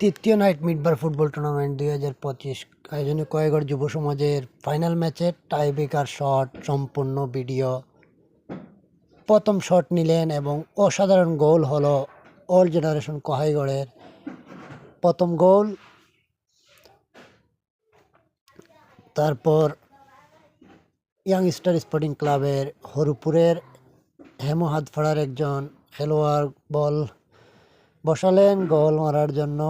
তৃতীয় নাইট মিডবার football tournament দুই হাজার পঁচিশ। আয়োজনে কয়েকগড় যুব সমাজের ফাইনাল ম্যাচে টাইব্রেকার শট সম্পূর্ণ ভিডিও প্রথম শট নিলেন এবং অসাধারণ গোল হলো অল জেনারেশন কহাইগড়ের। প্রথম গোল তারপর ইয়াংস্টার স্পোর্টিং ক্লাবের হরুপুরের হেমো হাতফাড়ার একজন খেলোয়াড় বল বসালেন গোল মারার জন্য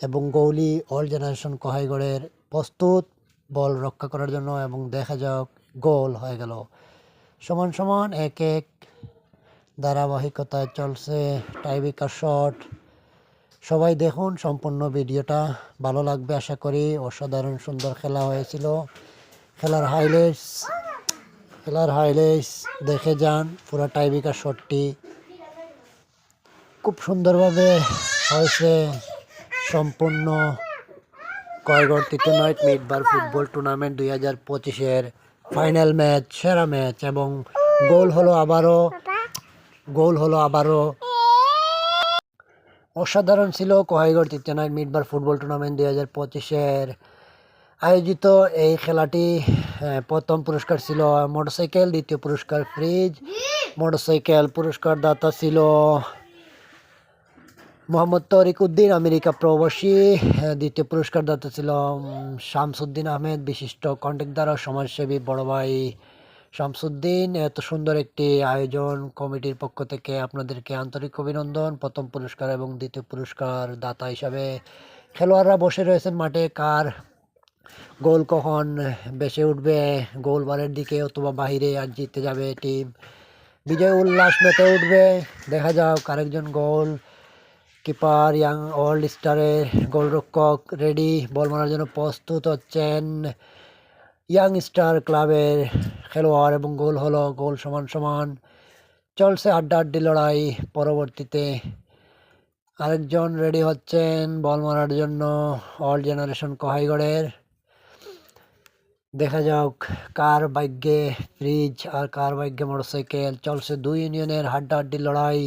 এবং গৌলি অল জেনারেশন কহাইগড়ের প্রস্তুত বল রক্ষা করার জন্য এবং দেখা যাক গোল হয়ে গেল। সমান সমান এক এক ধারাবাহিকতায় চলছে টাইবিকার শট। সবাই দেখুন সম্পূর্ণ ভিডিওটা। ভালো লাগবে আশা করি। অসাধারণ সুন্দর খেলা হয়েছিল। খেলার হাইলাইটস খেলার হাইলাইটস দেখে যান পুরো টাইবিকার শটটি। খুব সুন্দরভাবে হয়েছে। সম্পূর্ণ কয়গড় তৃতীয় নাইট মিডবার ফুটবল টুর্নামেন্ট দুই হাজার পঁচিশের ফাইনাল ম্যাচ সেরা ম্যাচ এবং গোল হলো আবারও, গোল হলো আবারও। অসাধারণ ছিল কোহাইগড় নাইট মিডবার ফুটবল টুর্নামেন্ট দুই হাজার পঁচিশের। আয়োজিত এই খেলাটি প্রথম পুরস্কার ছিল মোটরসাইকেল, দ্বিতীয় পুরস্কার ফ্রিজ, মোটরসাইকেল পুরস্কার দাতা ছিল মোহাম্মদ তরিক উদ্দিন, আমেরিকা প্রবাসী। দ্বিতীয় পুরস্কার দাতা ছিল শামসুদ্দিন আহমেদ, বিশিষ্ট কন্ট্রাক্টর ও সমাজসেবী বড় ভাই শামসুদ্দিন। এত সুন্দর একটি আয়োজন কমিটির পক্ষ থেকে আপনাদেরকে আন্তরিক অভিনন্দন। প্রথম পুরস্কার এবং দ্বিতীয় পুরস্কার দাতা হিসাবে খেলোয়াড়রা বসে রয়েছেন মাঠে। কার গোল কখন বেসে উঠবে, গোল বারের দিকে অথবা বাহিরে আর জিতে যাবে টিম? বিজয় উল্লাস মেতে উঠবে। দেখা যাক আরেকজন গোল কিপার ইয়াং ওল্ড স্টারের গোলরক্ষক রেডি বল মারার জন্য প্রস্তুত হচ্ছেন। ইয়াং স্টার ক্লাবের খেলোয়াড় এবং গোল হলো, গোল সমান সমান। চলছে আড্ডা আড্ডি লড়াই। পরবর্তীতে আরেকজন রেডি হচ্ছেন বল মারার জন্য অল জেনারেশন কহাইগড়ের। দেখা যাক কার ভাগ্যে ফ্রিজ আর কার ভাগ্যে মোটরসাইকেল চলছে দুই ইউনিয়নের হাড্ডাহাড্ডি লড়াই।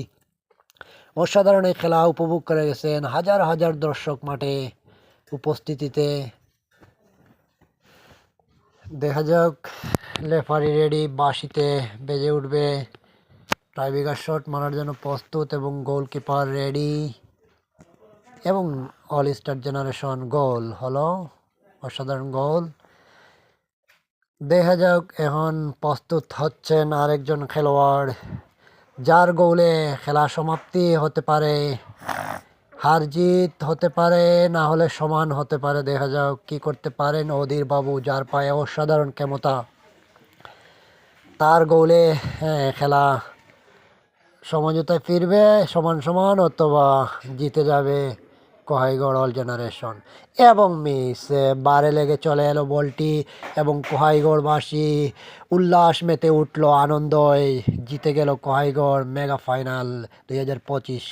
অসাধারণ এই খেলা উপভোগ করে গেছেন হাজার হাজার দর্শক মাঠে উপস্থিতিতে। দেখা যাক লেফারি রেডি, বাঁশিতে বেজে উঠবে। টাইব্রেকার শট মারার জন্য প্রস্তুত এবং গোলকিপার রেডি। এবং অল স্টার জেনারেশন গোল হলো, অসাধারণ গোল। দেখা যাক, এখন প্রস্তুত হচ্ছেন আরেকজন খেলোয়াড়। যার গোলে খেলা সমাপ্তি হতে পারে, হার জিত হতে পারে, না হলে সমান হতে পারে। দেখা যাও কি করতে পারেন অধীর বাবু, যার পায়ে অসাধারণ ক্ষমতা। তার গোলে খেলা সমঝোতায় ফিরবে, সমান সমান অথবা জিতে যাবে। কোহাইগড় অল জেনারেশন এবং মিস বারে লেগে চলে এলো বলটি, এবং কোহাইগড়বাসী উল্লাস মেতে উঠল আনন্দয় জিতে গেল কোহাইগড় মেগা ফাইনাল দুই হাজার পঁচিশ।